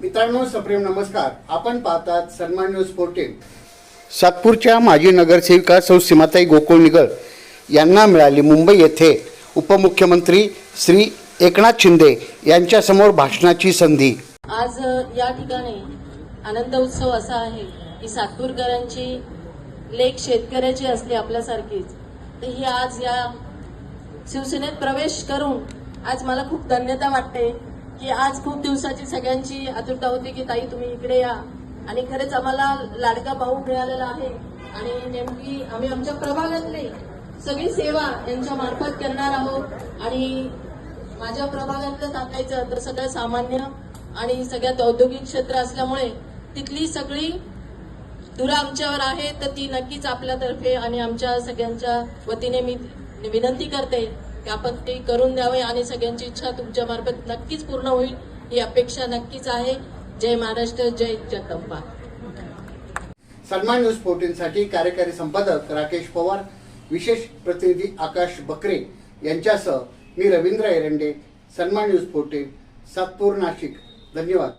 मित्रांनो सप्रेम नमस्कार. आपण पाहतात सन्मान न्यूज फोर्टीन सातपूरच्या माजी नगरसेविका सौ सीमाताई गोकुळ निगळ यांना मिळाली मुंबई येथे उपमुख्यमंत्री श्री एकनाथ शिंदे यांच्यासमोर भाषणाची संधी. आज या ठिकाणी आनंद उत्सव असा आहे की सातपूरकरांची लेख शेतकऱ्याची असते आपल्यासारखीच तर ही आज या शिवसेनेत प्रवेश करून आज मला खूप धन्यता वाटते. की आज खूप दिवसाची सगळ्यांची आतुरता होती की ताई तुम्ही इकडे या. आणि खरंच आम्हाला लाडका भाऊ मिळालेला आहे. आणि नेमकी आम्ही आमच्या प्रभागातली सगळी सेवा यांच्या मार्फत करणार आहोत. आणि माझ्या प्रभागातलं सांगायचं तर सगळं सामान्य आणि सगळ्यात औद्योगिक क्षेत्र असल्यामुळे तिथली सगळी धुरा आमच्यावर आहे तर ती नक्कीच आपल्यातर्फे आणि आमच्या सगळ्यांच्या वतीने मी विनंती करते. की आपण ते करून द्यावे आणि सगळ्यांची इच्छा तुमच्या मार्फत नक्कीच पूर्ण होईल ही अपेक्षा नक्कीच आहे. जय महाराष्ट्र जय जगदंबा. सन्मान न्यूज फोर्टीनसाठी कार्यकारी संपादक राकेश पवार विशेष प्रतिनिधी आकाश बकरे यांच्यासह मी रवींद्र एरंडे सन्मान न्यूज फोर्टीन सातपूर नाशिक. धन्यवाद.